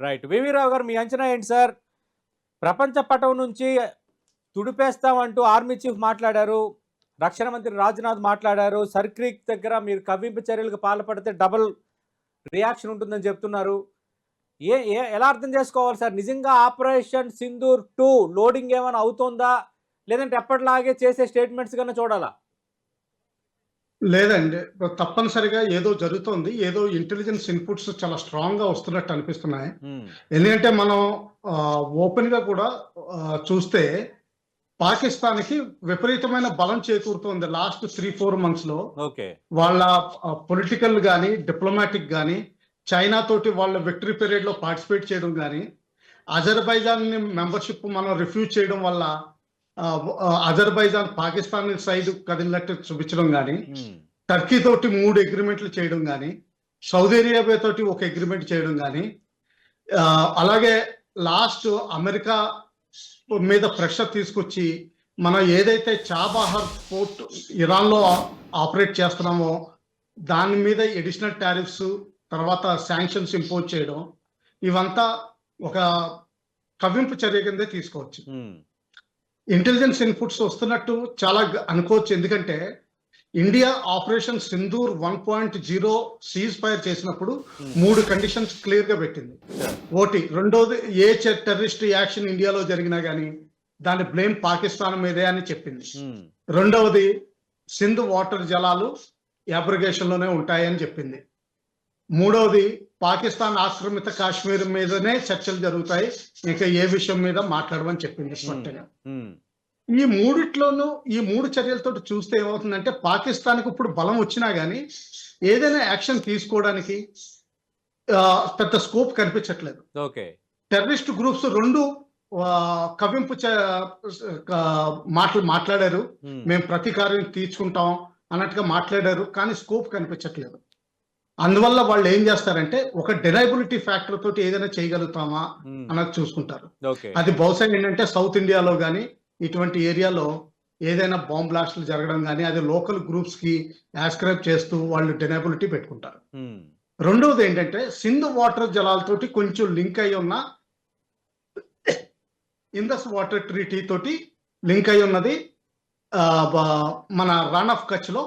Right వివి రావు గారు మీ అంచనా ఏంటి సార్? ప్రపంచ పటం నుంచి తుడిపేస్తామంటూ ఆర్మీ చీఫ్ మాట్లాడారు. రక్షణ మంత్రి రాజ్నాథ్ మాట్లాడారు. సర్క్రీక్ దగ్గర మీరు కవ్వింపు చర్యలకు పాల్పడితే డబుల్ రియాక్షన్ ఉంటుందని చెప్తున్నారు. ఏ ఏ ఎలా అర్థం చేసుకోవాలి సార్? నిజంగా ఆపరేషన్ సింధూర్ టూ లోడింగ్ ఏమైనా అవుతుందా? లేదంటే ఎప్పటిలాగే చేసే స్టేట్మెంట్స్ కన్నా చూడాలా? లేదండి. తప్పనిసరిగా ఏదో జరుగుతోంది. ఏదో ఇంటెలిజెన్స్ ఇన్పుట్స్ చాలా స్ట్రాంగ్గా వస్తున్నట్టు అనిపిస్తున్నాయి. ఎందుకంటే మనం ఓపెన్గా కూడా చూస్తే పాకిస్తాన్కి విపరీతమైన బలం చేకూరుతోంది లాస్ట్ త్రీ ఫోర్ మంత్స్లో. వాళ్ళ పొలిటికల్ గాని డిప్లొమాటిక్ గాని చైనా తోటి వాళ్ళ విక్టరీ పీరియడ్లో పార్టిసిపేట్ చేయడం గాని అజర్బైజాన్ని మెంబర్షిప్ మనం రిఫ్యూజ్ చేయడం వల్ల అజర్బైజాన్ పాకిస్తాన్ సైడ్ కదిలినట్టు చూపించడం గాని ఉమ్, టర్కీ తోటి మూడు అగ్రిమెంట్లు చేయడం కానీ సౌదీ అరేబియా తోటి ఒక అగ్రిమెంట్ చేయడం కానీ అలాగే లాస్ట్ అమెరికా మీద ప్రెషర్ తీసుకొచ్చి మనం ఏదైతే చాబాహర్ పోర్ట్ ఇరాన్లో ఆపరేట్ చేస్తున్నామో దాని మీద ఎడిషనల్ టారిఫ్స్ తర్వాత శాంక్షన్స్ ఇంపోజ్ చేయడం ఇవంతా ఒక కవ్వింపు చర్య కిందే తీసుకోవచ్చు. ఉమ్, ఇంటెలిజెన్స్ ఇన్పుట్స్ వస్తున్నట్టు చాలా అనుకోవచ్చు. ఎందుకంటే India operation Sindoor one point zero ceasefire చేసినప్పుడు మూడు కండిషన్స్ క్లియర్గా పెట్టింది. ఒకటి రెండోది ఏ టెర్రరిస్ట్ యాక్షన్ ఇండియాలో జరిగినా గానీ దాని బ్లేమ్ పాకిస్తాన్ మీదే అని చెప్పింది. ఉమ్, రెండవది సింధు వాటర్ జలాలు అబ్రిగేషన్లోనే ఉంటాయని చెప్పింది. మూడవది పాకిస్తాన్ ఆక్రమిత కాశ్మీర్ మీదనే చర్చలు జరుగుతాయి. ఇంకా ఏ విషయం మీద మాట్లాడమని చెప్పింది స్పష్టంగా. ఈ మూడిట్లోనూ ఈ మూడు చర్యలతో చూస్తే ఏమవుతుందంటే పాకిస్తాన్కి ఇప్పుడు బలం వచ్చినా గానీ ఏదైనా యాక్షన్ తీసుకోవడానికి పెద్ద స్కోప్ కనిపించట్లేదు. ఓకే. టెర్రరిస్ట్ గ్రూప్స్ రెండు ఆ, మాటలు మాట్లాడారు. మేము ప్రతీకారం తీర్చుకుంటాం అన్నట్టుగా మాట్లాడారు కానీ స్కోప్ కనిపించట్లేదు. అందువల్ల వాళ్ళు ఏం చేస్తారంటే ఒక డెరైబిలిటీ ఫ్యాక్టర్ తోటి ఏదైనా చేయగలుగుతామా ఉమ్, అన్నది చూసుకుంటారు. అది బహుశా ఏంటంటే సౌత్ ఇండియాలో కానీ ఇటువంటి ఏరియాలో ఏదైనా బాంబ్ బ్లాస్ట్లు జరగడం కానీ అది లోకల్ గ్రూప్స్కి యాస్క్రైబ్ చేస్తూ వాళ్ళు డెనబిలిటీ పెట్టుకుంటారు. ఉమ్, రెండవది ఏంటంటే సింధు వాటర్ జలాలతోటి కొంచెం లింక్ అయి ఉన్న ఇందస్ వాటర్ ట్రీటీ తోటి లింక్ అయి ఉన్నది మన రన్ ఆఫ్ కచ్లో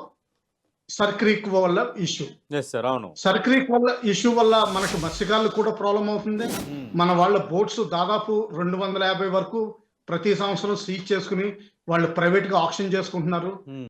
సర్క్రీక్ వల్ల ఇష్యూ సార్ అవును. సర్క్రీక్ వల్ల ఇష్యూ వల్ల మనకు మత్స్యకారులు కూడా ప్రాబ్లం అవుతుంది. ఉమ్, మన వాళ్ళ బోట్స్ దాదాపు రెండు వందల యాభై వరకు ప్రతి సంవత్సరం సీజ్ చేసుకుని వాళ్ళు ప్రైవేట్గా ఆక్షన్ చేసుకుంటున్నారు. ఉమ్.